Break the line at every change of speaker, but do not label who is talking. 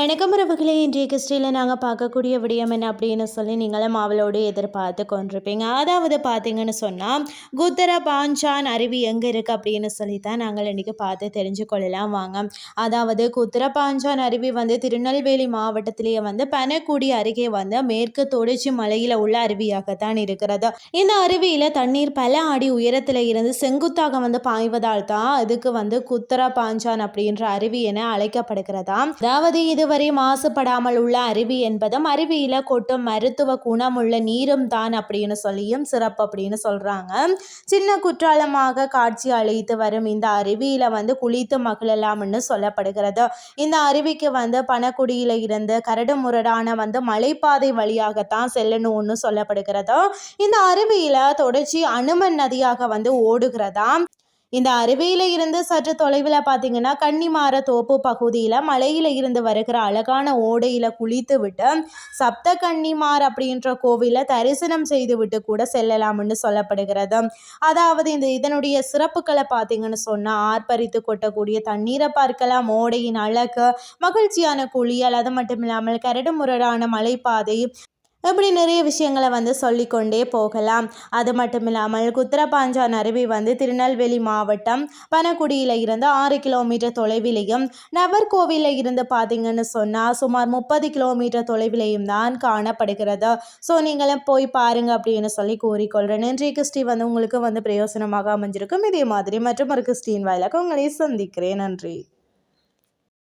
வணக்கம் உறவுகளே. இன்றைய கிறிஸ்டியில் நாங்கள் பார்க்கக்கூடிய விடயம் என்ன அப்படின்னு சொல்லி நீங்களும் அவளோடு எதிர்பார்த்து கொண்டிருப்பீங்க. அதாவது பார்த்தீங்கன்னு சொன்னால் குத்தர பாஞ்சான் அருவி எங்கே இருக்குது அப்படின்னு சொல்லி தான் நாங்கள் இன்றைக்கி பார்த்து தெரிஞ்சு கொள்ளலாம். வாங்க. அதாவது குத்தர பாஞ்சான் அருவி வந்து திருநெல்வேலி மாவட்டத்திலேயே வந்து பனக்குடி அருகே வந்து மேற்கு தொடர்ச்சி மலையில் உள்ள அருவியாகத்தான் இருக்கிறது. இந்த அருவியில் தண்ணீர் பல அடி உயரத்தில் இருந்து செங்குத்தாக வந்து பாய்வதால் தான் அதுக்கு வந்து குத்தர பாஞ்சான் அப்படின்ற அருவி என அழைக்கப்படுகிறதா? அதாவது இது இதுவரை மாசுபடாமல் உள்ள அருவி என்பதும் அருவியில் கொட்டும் மருத்துவ குணமுள்ள நீரும் தான் அப்படின்னு சொல்லியும் சிறப்பு அப்படின்னு சொல்கிறாங்க சின்ன குற்றாலமாக காட்சி அளித்து வரும் இந்த அருவியில் வந்து குளித்து மகிழலாம்னு சொல்லப்படுகிறது. இந்த அருவிக்கு வந்து பணக்குடியில் இருந்து கரடு முரடான வந்து மலைப்பாதை வழியாகத்தான் செல்லணும்னு சொல்லப்படுகிறது. இந்த அருவியில் தொடர்ச்சி அனுமன் நதியாக வந்து ஓடுகிறதா இந்த அருவியில் இருந்து சற்று தொலைவில் பார்த்தீங்கன்னா கன்னிமார தோப்பு பகுதியில் மலையில் இருந்து வருகிற அழகான ஓடையில் குளித்து விட்டு சப்த கன்னிமார் அப்படின்ற கோவிலை தரிசனம் செய்து விட்டு கூட செல்லலாம்னு சொல்லப்படுகிறது. அதாவது இந்த இதனுடைய சிறப்புகளை பார்த்தீங்கன்னு சொன்னால் ஆர்ப்பரித்து கொட்டக்கூடிய தண்ணீரை பார்க்கலாம் ஓடையின் அழகு மகிழ்ச்சியான குளியல் அது மட்டும் இல்லாமல் கரடு முரடான மலைப்பாதை இப்படி நிறைய விஷயங்களை வந்து சொல்லிக்கொண்டே போகலாம். அது மட்டும் இல்லாமல் குத்திரப்பாஞ்சான் அருவி வந்து திருநெல்வேலி மாவட்டம் பனக்குடியில் இருந்து ஆறு கிலோமீட்டர் தொலைவிலையும் நவர்கோவிலில் இருந்து பார்த்தீங்கன்னு சொன்னால் சுமார் முப்பது கிலோமீட்டர் தொலைவிலையும் தான் காணப்படுகிறது. ஸோ நீங்களும் போய் பாருங்கள் அப்படின்னு சொல்லி கூறிக்கொள்கிறேன் இன்றைய கிறிஸ்டி. வந்து உங்களுக்கு வந்து பிரயோசனமாக அமைஞ்சிருக்கும். இதே மாதிரி மற்றும் ஒரு கிறிஸ்டின் வாயிலாக உங்களை சந்திக்கிறேன். நன்றி.